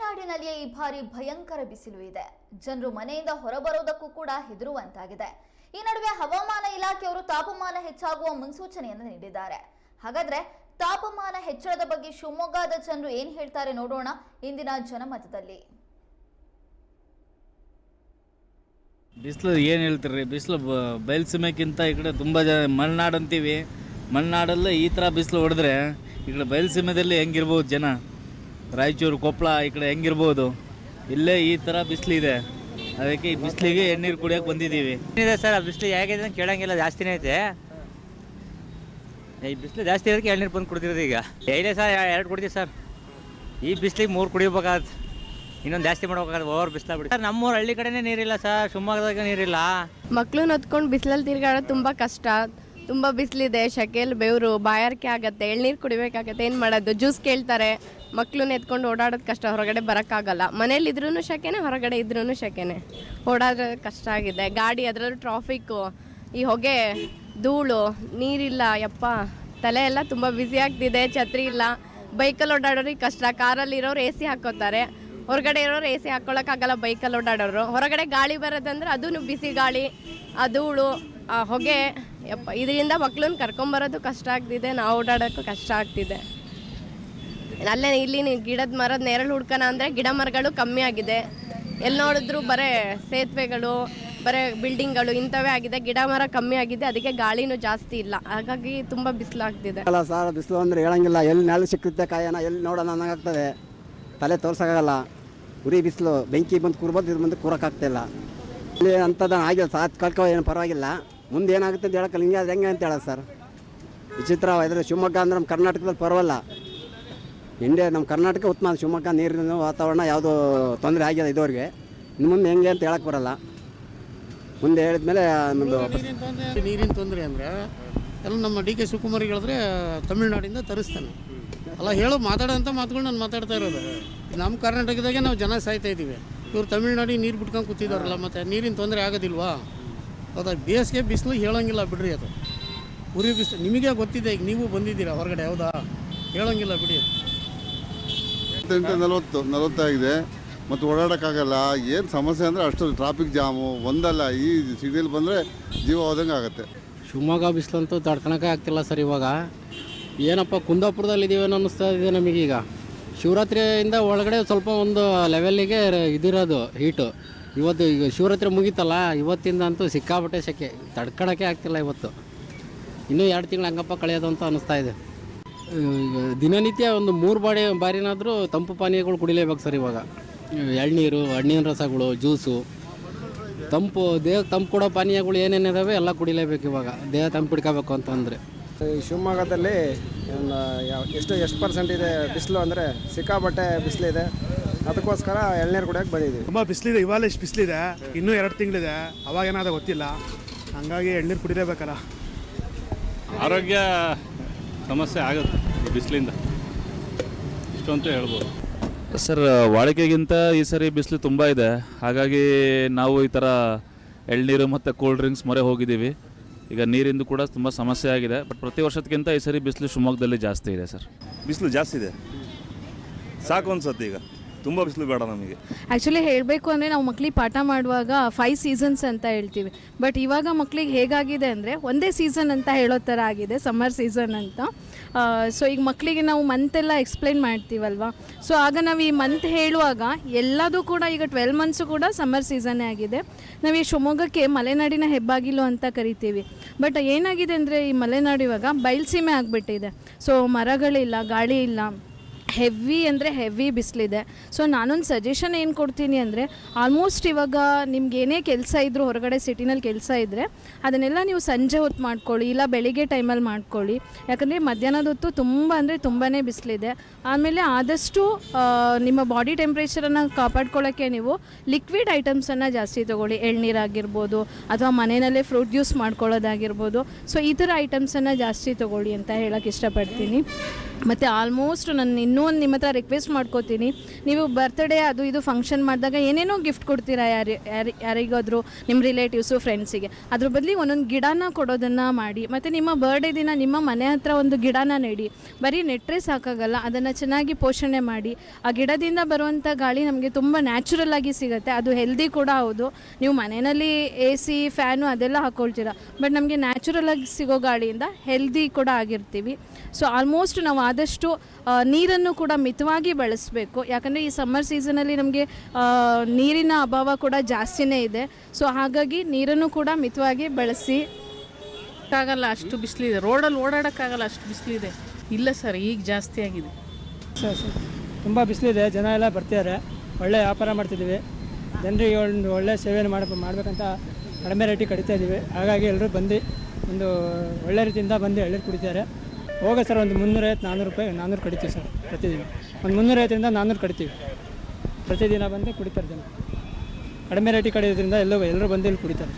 ಮಲೆನಾಡಿನಲ್ಲಿಯೇ ಈ ಬಾರಿ ಭಯಂಕರ ಬಿಸಿಲು ಇದೆ. ಜನರು ಮನೆಯಿಂದ ಹೊರಬರೋದಕ್ಕೂ ಕೂಡ ಹೆದರುವಂತಾಗಿದೆ. ಈ ನಡುವೆ ಹವಾಮಾನ ಇಲಾಖೆಯವರು ತಾಪಮಾನ ಹೆಚ್ಚಾಗುವ ಮುನ್ಸೂಚನೆಯನ್ನು ನೀಡಿದ್ದಾರೆ. ಹಾಗಾದ್ರೆ ತಾಪಮಾನ ಹೆಚ್ಚಳದ ಬಗ್ಗೆ ಶಿವಮೊಗ್ಗದ ಜನರು ಏನ್ ಹೇಳ್ತಾರೆ ನೋಡೋಣ ಇಂದಿನ ಜನಮತದಲ್ಲಿ. ಬಿಸಿಲು ಏನು ಹೇಳ್ತೀರಿ? ಬಿಸಿಲು ಬಯಲ್ಸೀಮೆಕ್ಕಿಂತ ಈ ಕಡೆ ತುಂಬ ಜನ ಮಲೆನಾಡು ಅಂತೀವಿ ಮಲೆನಾಡಲ್ಲೇ ಈ ಥರ ಬಿಸಿಲು ಹೊಡೆದ್ರೆ ಈ ಕಡೆ ಬಯಲುಸೀಮೆದಲ್ಲಿ ಹೆಂಗಿರ್ಬೋದು ಜನ? ರಾಯಚೂರು ಕೊಪ್ಪಳ ಈ ಕಡೆ ಹೆಂಗಿರ್ಬೋದು. ಇಲ್ಲೇ ಈ ಥರ ಬಿಸಿಲಿದೆ ಅದಕ್ಕೆ ಈ ಬಿಸಿಲಿಗೆ ಎಣ್ಣೀರು ಕುಡಿಯೋಕೆ ಬಂದಿದ್ದೀವಿ. ಏನಿದೆ ಸರ್ ಆ ಬಿಸಿಲು ಹೇಗಿದೆ ಅಂತ ಕೇಳೋಂಗಿಲ್ಲ ಜಾಸ್ತಿನೇ ಐತೆ. ಈ ಬಿಸಿಲು ಜಾಸ್ತಿ ಇರೋದಕ್ಕೆ ಎಳ್ನೀರು ಬಂದು ಕುಡಿದಿರೋದು ಈಗ. ಡೈಲಿ ಸರ್ ಎರಡು ಕುಡಿದೀವಿ ಸರ್. ಈ ಬಿಸಿಲಿಗೆ ಮೂರು ಕುಡಿಬೇಕಾದ್ ಇನ್ನೊಂದು ಜಾಸ್ತಿ ಮಾಡ್ಬೇಕಾದ್ರೆ ಓವರ್ ಬಿಸಿಲ ಬಿಡಿ ಸರ್ ನಮ್ಮೂರು ಹಳ್ಳಿ ಕಡೆನೇ ನೀರಿಲ್ಲ ಸರ್ ಶಿವಮೊಗ್ಗದಾಗ ನೀರಿಲ್ಲ. ಮಕ್ಕಳು ಹೊತ್ಕೊಂಡು ಬಿಸಿಲಲ್ಲಿ ತಿರ್ಗಾಡೋದು ತುಂಬ ಕಷ್ಟ. ತುಂಬ ಬಿಸಿಲಿದೆ, ಶಕೆಲ್, ಬೆವರು, ಬಾಯಾರಿಕೆ ಆಗುತ್ತೆ, ಎಳ್ನೀರು ಕುಡಿಬೇಕಾಗತ್ತೆ, ಏನು ಮಾಡೋದು? ಜ್ಯೂಸ್ ಕೇಳ್ತಾರೆ. ಮಕ್ಕಳನ್ನ ಎತ್ಕೊಂಡು ಓಡಾಡೋದು ಕಷ್ಟ, ಹೊರಗಡೆ ಬರೋಕ್ಕಾಗಲ್ಲ. ಮನೇಲಿ ಇದ್ರೂ ಶೆಕೆನೆ, ಹೊರಗಡೆ ಇದ್ರೂ ಶೆಕೆನೆ. ಓಡಾಡೋದು ಕಷ್ಟ ಆಗಿದೆ. ಗಾಡಿ ಅದರಲ್ಲೂ ಟ್ರಾಫಿಕ್ಕು ಈ ಹೊಗೆ, ಧೂಳು, ನೀರಿಲ್ಲ, ಯಪ್ಪ. ತಲೆ ಎಲ್ಲ ತುಂಬ ಬ್ಯುಸಿ ಆಗ್ತಿದೆ, ಛತ್ರಿ ಇಲ್ಲ. ಬೈಕಲ್ಲಿ ಓಡಾಡೋರಿಗೆ ಕಷ್ಟ. ಕಾರಲ್ಲಿ ಇರೋರು ಎ ಸಿ ಹಾಕೋತಾರೆ ಹೊರಗಡೆ ಇರೋರು ಎ ಸಿ ಹಾಕ್ಕೊಳಕ್ಕಾಗಲ್ಲ ಬೈಕಲ್ಲಿ ಓಡಾಡೋರು. ಹೊರಗಡೆ ಗಾಳಿ ಬರೋದಂದ್ರೆ ಅದೂ ಬಿಸಿ ಗಾಳಿ, ಆ ಧೂಳು, ಆ ಹೊಗೆ. ಯಪ್ಪ, ಇದರಿಂದ ಮಕ್ಳನ್ನ ಕರ್ಕೊಂಬರೋದು ಕಷ್ಟ ಆಗ್ತಿದೆ, ನಾವು ಓಡಾಡೋಕ್ಕೂ ಕಷ್ಟ ಆಗ್ತಿದೆ. ಅಲ್ಲೇ ಇಲ್ಲಿ ಗಿಡದ ಮರದ ನೆರಳು ಹುಡ್ಕೋಣ ಅಂದರೆ ಗಿಡ ಮರಗಳು ಕಮ್ಮಿ ಆಗಿದೆ. ಎಲ್ಲಿ ನೋಡಿದ್ರು ಬರೀ ಸೇತುವೆಗಳು, ಬರೀ ಬಿಲ್ಡಿಂಗ್ಗಳು ಇಂಥವೇ ಆಗಿದೆ, ಗಿಡ ಮರ ಕಮ್ಮಿ ಆಗಿದೆ, ಅದಕ್ಕೆ ಗಾಳಿನೂ ಜಾಸ್ತಿ ಇಲ್ಲ. ಹಾಗಾಗಿ ತುಂಬ ಬಿಸಿಲಾಗ್ತಿದೆ. ಅಲ್ಲ ಸರ್, ಬಿಸಿಲು ಅಂದರೆ ಹೇಳಂಗಿಲ್ಲ. ಎಲ್ಲಿ ನೆಲ ಸಿಕ್ಕುತ್ತೆ ಕಾಯನ ಎಲ್ಲಿ ನೋಡೋಣ ಅನ್ನೋಂಗಾಗ್ತದೆ. ತಲೆ ತೋರ್ಸೋಕ್ಕಾಗಲ್ಲ. ಉರಿ ಬಿಸಿಲು, ಬೆಂಕಿ ಬಂದು ಕೂರ್ಬೋದು, ಇದು ಬಂದು ಕೂರೋಕ್ಕಾಗ್ತಿಲ್ಲ. ಇಲ್ಲಿ ಅಂಥದ್ದು ಆಗಿಲ್ಲ ಸಾತ್ ಕಳ್ಕೊ, ಏನು ಪರವಾಗಿಲ್ಲ. ಮುಂದೆ ಏನಾಗುತ್ತೆ ಅಂತ ಹೇಳಕ್ಕಲ್ಲ ಹಿಂಗೆ ಅದು ಹೆಂಗೆ ಅಂತ ಹೇಳೋದು ಸರ್? ವಿಚಿತ್ರ ಇದ್ರೆ ಶಿವಮೊಗ್ಗ ಅಂದ್ರೆ ನಮ್ಮ ಕರ್ನಾಟಕದಲ್ಲಿ ಪರವಲ್ಲ. ಇಂಡಿಯಾ ನಮ್ಮ ಕರ್ನಾಟಕ ಉತ್ತಮ ಶಿವಮೊಗ್ಗ, ನೀರಿನ ವಾತಾವರಣ ಯಾವುದು ತೊಂದರೆ ಆಗಿದೆ ಇದೋರಿಗೆ ಇನ್ನು ಮುಂದೆ ಹೆಂಗೆ ಅಂತ ಹೇಳಕ್ಕೆ ಬರಲ್ಲ. ಮುಂದೆ ಹೇಳಿದ್ಮೇಲೆ ನಮ್ಮದು ನೀರಿನ ತೊಂದರೆ ಅಂದರೆ ಎಲ್ಲ ನಮ್ಮ ಡಿ ಕೆ ಶಿವಕುಮಾರ್ ಹೇಳಿದ್ರೆ ತಮಿಳ್ನಾಡಿಂದ ತರಿಸ್ತಾನೆ. ಅಲ್ಲ, ಹೇಳೋ ಮಾತಾಡೋಂಥ ಮಾತುಗಳು ನಾನು ಮಾತಾಡ್ತಾ ಇರೋದು. ನಮ್ಮ ಕರ್ನಾಟಕದಾಗೆ ನಾವು ಜನ ಸಾಯ್ತಾ ಇದ್ದೀವಿ. ಇವ್ರು ತಮಿಳ್ನಾಡಿಗೆ ನೀರು ಬಿಟ್ಕೊಂಡು ಕೂತಿದಾರಲ್ಲ, ಮತ್ತು ನೀರಿನ ತೊಂದರೆ ಆಗೋದಿಲ್ವಾ? ಹೌದಾ ಬೇಸಿಗೆ ಬಿಸಿಲು ಹೇಳೋಂಗಿಲ್ಲ ಬಿಡ್ರಿ ಅದು. ಉರಿ ಬಿಸಿಲು ನಿಮಗೆ ಗೊತ್ತಿದೆ ಈಗ ನೀವು ಬಂದಿದ್ದೀರಾ ಹೊರಗಡೆ ಹೌದಾ? ಹೇಳೋಂಗಿಲ್ಲ ಬಿಡಿ ನಲವತ್ತು ನಲವತ್ತಾಗಿದೆ. ಮತ್ತು ಓಡಾಡೋಕ್ಕಾಗಲ್ಲ. ಏನು ಸಮಸ್ಯೆ ಅಂದರೆ ಅಷ್ಟು ಟ್ರಾಫಿಕ್ ಜಾಮು ಒಂದಲ್ಲ ಈ ಸಿಟಿಯಲ್ಲಿ ಬಂದರೆ ಜೀವ ಹೋದಂಗೆ ಆಗುತ್ತೆ. ಶಿವಮೊಗ್ಗ ಬಿಸಿಲಂತೂ ತಡ್ಕೊಳಕ್ಕೆ ಆಗ್ತಿಲ್ಲ ಸರ್ ಇವಾಗ. ಏನಪ್ಪ ಕುಂದಾಪುರದಲ್ಲಿ ಇದ್ದೀವೇನೋ ಅನ್ನಿಸ್ತಾ ಇದೆ ನಮಗೀಗ. ಶಿವರಾತ್ರಿಯಿಂದ ಒಳಗಡೆ ಸ್ವಲ್ಪ ಒಂದು ಲೆವೆಲ್ಲಿಗೆ ಇದಿರೋದು ಹೀಟು ಇವತ್ತು ಈಗ ಶಿವರಾತ್ರಿ ಮುಗೀತಲ್ಲ ಇವತ್ತಿಂದ ಅಂತೂ ಸಿಕ್ಕಾಪಟ್ಟೆ ಸೆಕೆ ತಡ್ಕೊಳಕ್ಕೆ ಆಗ್ತಿಲ್ಲ ಇವತ್ತು. ಇನ್ನೂ ಎರಡು ತಿಂಗಳು ಹಂಗಪ್ಪ ಕಳೆಯೋದು ಅಂತ ಅನ್ನಿಸ್ತಾ ಇದೆ. ಈಗ ದಿನನಿತ್ಯ ಒಂದು ಮೂರು ಬಾಡಿ ಬಾರಿನಾದರೂ ತಂಪು ಪಾನೀಯಗಳು ಕುಡಿಲೇಬೇಕು ಸರ್ ಇವಾಗ. ಎಳ್ನೀರು ಹಣ್ಣಿನ ರಸಗಳು ಜ್ಯೂಸು. ತಂಪು ದೇಹ ತಂಪು ಕೊಡೋ ಪಾನೀಯಗಳು ಏನೇನಿದಾವೆ ಎಲ್ಲ ಕುಡಿಲೇಬೇಕು ಇವಾಗ. ದೇಹ ತಂಪು ಹಿಡ್ಕೋಬೇಕು ಅಂತಂದರೆ ಈ ಶಿವಮೊಗ್ಗದಲ್ಲಿ ಎಷ್ಟು ಎಷ್ಟು ಪರ್ಸೆಂಟ್ ಇದೆ ಬಿಸಿಲು ಅಂದರೆ ಸಿಕ್ಕಾಪಟ್ಟೆ ಬಿಸಿಲಿದೆ. ಅದಕ್ಕೋಸ್ಕರ ಎಳ್ನೀರು ಕುಡಿಯಕ್ಕೆ ಬಂದಿದ್ದೀವಿ ತುಂಬ ಬಿಸಿಲಿದೆ ಇವಾಗ ಎಷ್ಟು ಬಿಸಿಲಿದೆ. ಇನ್ನೂ ಎರಡು ತಿಂಗಳಿದೆ. ಅವಾಗ ಏನಾದ ಗೊತ್ತಿಲ್ಲ. ಹಂಗಾಗಿ ಎಳ್ನೀರು ಕುಡಿಲೇಬೇಕಲ್ಲ. ಆರೋಗ್ಯ ಸಮಸ್ಯೆ ಆಗುತ್ತೆ ಈ ಬಿಸಿಲಿಂದ. ಇಷ್ಟು ಅಂತೂ ಹೇಳ್ಬೋದು. ಸರ್ ವಾಡಿಕೆಗಿಂತ ಈ ಸರಿ ಬಿಸಿಲು ತುಂಬ ಇದೆ. ಹಾಗಾಗಿ ನಾವು ಈ ಥರ ಎಳ್ನೀರು ಮತ್ತು ಕೂಲ್ ಡ್ರಿಂಕ್ಸ್ ಮೊರೆ ಹೋಗಿದ್ದೀವಿ. ಈಗ ನೀರಿಂದು ಕೂಡ ತುಂಬ ಸಮಸ್ಯೆ ಆಗಿದೆ. ಬಟ್ ಪ್ರತಿ ವರ್ಷಕ್ಕಿಂತ ಈ ಸರಿ ಬಿಸಿಲು ಶಿವಮೊಗ್ಗದಲ್ಲಿ ಜಾಸ್ತಿ ಇದೆ ಸರ್. ಬಿಸಿಲು ಜಾಸ್ತಿ ಇದೆ. ಸಾಕು ಅನ್ಸುತ್ತೆ ಈಗ. ತುಂಬ ಬಿಸಿಲು ಬೇಡ ನಮಗೆ. ಆ್ಯಕ್ಚುಲಿ ಹೇಳಬೇಕು ಅಂದರೆ ನಾವು ಮಕ್ಳಿಗೆ ಪಾಠ ಮಾಡುವಾಗ ಫೈವ್ ಸೀಸನ್ಸ್ ಅಂತ ಹೇಳ್ತೀವಿ. ಬಟ್ ಇವಾಗ ಮಕ್ಳಿಗೆ ಹೇಗಾಗಿದೆ ಅಂದರೆ ಒಂದೇ ಸೀಸನ್ ಅಂತ ಹೇಳೋ ಥರ ಆಗಿದೆ ಸಮ್ಮರ್ ಸೀಸನ್ ಅಂತ. ಸೊ ಈಗ ಮಕ್ಕಳಿಗೆ ನಾವು ಮಂತ್ ಎಲ್ಲ ಎಕ್ಸ್ಪ್ಲೈನ್ ಮಾಡ್ತೀವಲ್ವಾ? ಸೊ ಆಗ ನಾವು ಈ ಮಂತ್ ಹೇಳುವಾಗ ಎಲ್ಲದೂ ಕೂಡ ಈಗ ಟ್ವೆಲ್ ಮಂತ್ಸು ಕೂಡ ಸಮ್ಮರ್ ಸೀಸನ್ನೇ ಆಗಿದೆ. ನಾವು ಈ ಶಿವಮೊಗ್ಗಕ್ಕೆ ಮಲೆನಾಡಿನ ಹೆಬ್ಬಾಗಿಲು ಅಂತ ಕರಿತೀವಿ. ಬಟ್ ಏನಾಗಿದೆ ಅಂದರೆ ಈ ಮಲೆನಾಡು ಇವಾಗ ಬಯಲ್ಸೀಮೆ ಆಗಿಬಿಟ್ಟಿದೆ. ಸೊ ಮರಗಳಿಲ್ಲ, ಗಾಳಿ ಇಲ್ಲ. ಹೆವಿ ಅಂದರೆ ಹೆವಿ ಬಿಸಿಲಿದೆ. ಸೊ ನಾನೊಂದು ಸಜೆಷನ್ ಏನು ಕೊಡ್ತೀನಿ ಅಂದರೆ ಆಲ್ಮೋಸ್ಟ್ ಇವಾಗ ನಿಮ್ಗೆ ಏನೇ ಕೆಲಸ ಇದ್ದರೂ ಹೊರಗಡೆ ಸಿಟಿನಲ್ಲಿ ಕೆಲಸ ಇದ್ದರೆ ಅದನ್ನೆಲ್ಲ ನೀವು ಸಂಜೆ ಹೊತ್ತು ಮಾಡ್ಕೊಳ್ಳಿ, ಇಲ್ಲ ಬೆಳಿಗ್ಗೆ ಟೈಮಲ್ಲಿ ಮಾಡ್ಕೊಳ್ಳಿ. ಯಾಕಂದರೆ ಮಧ್ಯಾಹ್ನದ ಹೊತ್ತು ತುಂಬ ಅಂದರೆ ತುಂಬಾ ಬಿಸಿಲಿದೆ. ಆಮೇಲೆ ಆದಷ್ಟು ನಿಮ್ಮ ಬಾಡಿ ಟೆಂಪ್ರೇಚರನ್ನು ಕಾಪಾಡ್ಕೊಳ್ಳೋಕ್ಕೆ ನೀವು ಲಿಕ್ವಿಡ್ ಐಟಮ್ಸನ್ನು ಜಾಸ್ತಿ ತೊಗೊಳ್ಳಿ. ಎಳ್ನೀರಾಗಿರ್ಬೋದು ಅಥವಾ ಮನೆಯಲ್ಲೇ ಫ್ರೂಟ್ ಜ್ಯೂಸ್ ಮಾಡ್ಕೊಳ್ಳೋದಾಗಿರ್ಬೋದು. ಸೊ ಈ ಥರ ಐಟಮ್ಸನ್ನು ಜಾಸ್ತಿ ತೊಗೊಳ್ಳಿ ಅಂತ ಹೇಳೋಕ್ಕೆ ಇಷ್ಟಪಡ್ತೀನಿ. ಮತ್ತು ಆಲ್ಮೋಸ್ಟ್ ನನ್ನ ಇನ್ನೂ ಒಂದು ನಿಮ್ಮ ಹತ್ರ ರಿಕ್ವೆಸ್ಟ್ ಮಾಡ್ಕೋತೀನಿ. ನೀವು ಬರ್ತ್ಡೇ ಅದು ಇದು ಫಂಕ್ಷನ್ ಮಾಡಿದಾಗ ಏನೇನೋ ಗಿಫ್ಟ್ ಕೊಡ್ತೀರಾ ಯಾರು ಯಾರು ಯಾರಿಗಾದರೂ ನಿಮ್ಮ ರಿಲೇಟಿವ್ಸು ಫ್ರೆಂಡ್ಸಿಗೆ ಅದ್ರ ಬದಲಿ ಒಂದೊಂದು ಗಿಡನ ಕೊಡೋದನ್ನು ಮಾಡಿ ಮತ್ತು ನಿಮ್ಮ ಬರ್ಡೇ ದಿನ ನಿಮ್ಮ ಮನೆ ಹತ್ರ ಒಂದು ಗಿಡನ ನೆಡಿ. ಬರೀ ನೆಟ್ಟರೆ ಸಾಕಾಗಲ್ಲ ಅದನ್ನು ಚೆನ್ನಾಗಿ ಪೋಷಣೆ ಮಾಡಿ. ಆ ಗಿಡದಿಂದ ಬರುವಂಥ ಗಾಳಿ ನಮಗೆ ತುಂಬ ನ್ಯಾಚುರಲ್ ಆಗಿ ಸಿಗುತ್ತೆ ಅದು ಹೆಲ್ದಿ ಕೂಡ ಹೌದು. ನೀವು ಮನೆಯಲ್ಲಿ ಎ ಸಿ ಫ್ಯಾನು ಅದೆಲ್ಲ ಹಾಕ್ಕೊಳ್ತೀರಾ ಬಟ್ ನಮಗೆ ನ್ಯಾಚುರಲ್ ಆಗಿ ಸಿಗೋ ಗಾಳಿಯಿಂದ ಹೆಲ್ದಿ ಕೂಡ ಆಗಿರ್ತೀವಿ. ಸೊ ಆಲ್ಮೋಸ್ಟ್ ನಾವು ಆದಷ್ಟು ಆ, ನೀರನ್ನು ಕೂಡ ಮಿತವಾಗಿ ಬಳಸಬೇಕು. ಯಾಕಂದರೆ ಈ ಸಮ್ಮರ್ ಸೀಸನಲ್ಲಿ ನಮಗೆ ನೀರಿನ ಅಭಾವ ಕೂಡ ಜಾಸ್ತಿನೇ ಇದೆ. ಸೊ ಹಾಗಾಗಿ ನೀರನ್ನು ಕೂಡ ಮಿತವಾಗಿ ಬಳಸಿ. ಆಗಲ್ಲ ಅಷ್ಟು ಬಿಸಿಲಿದೆ. ರೋಡಲ್ಲಿ ಓಡಾಡೋಕ್ಕಾಗಲ್ಲ ಅಷ್ಟು ಬಿಸಿಲಿದೆ. ಇಲ್ಲ ಸರ್ ಈಗ ಜಾಸ್ತಿ ಆಗಿದೆ. ಸರ್ ಸರ್ ತುಂಬ ಬಿಸಿಲಿದೆ. ಜನ ಎಲ್ಲ ಬರ್ತಿದ್ದಾರೆ. ಒಳ್ಳೆ ವ್ಯಾಪಾರ ಮಾಡ್ತಿದ್ದೀವಿ. ಜನರಿಗೆ ಒಂದು ಒಳ್ಳೆ ಸೇವೆಯನ್ನು ಮಾಡ ಮಾಡಬೇಕಂತ ಕಡಿಮೆ ರೇಟಿಗೆ ಕಡಿತಾ ಇದ್ದೀವಿ ಹಾಗಾಗಿ ಎಲ್ಲರೂ ಬಂದು ಒಂದು ಒಳ್ಳೆ ರೀತಿಯಿಂದ ಬಂದು ಎಳ್ನೀರು ಕುಡಿತಾರೆ. ಹೋಗೋ ಸರ್, ಒಂದು ಮುನ್ನೂರೈವತ್ತು ನಾನ್ನೂರು ರೂಪಾಯಿ ನಾನ್ನೂರು ಕಡಿತೀವಿ ಸರ್, ಪ್ರತಿದಿನ. ಒಂದು ಮುನ್ನೂರೈವತ್ತರಿಂದ ನಾನ್ನೂರು ಕಡಿತೀವಿ ಪ್ರತಿದಿನ ಬಂದು ಕುಡಿತಾರೆ ಜನ. ಕಡಿಮೆ ರೇಟಿಗೆ ಕಡಿಯೋದ್ರಿಂದ ಎಲ್ಲೋ, ಎಲ್ಲರೂ ಬಂದು ಇಲ್ಲಿ ಕುಡಿತಾರೆ.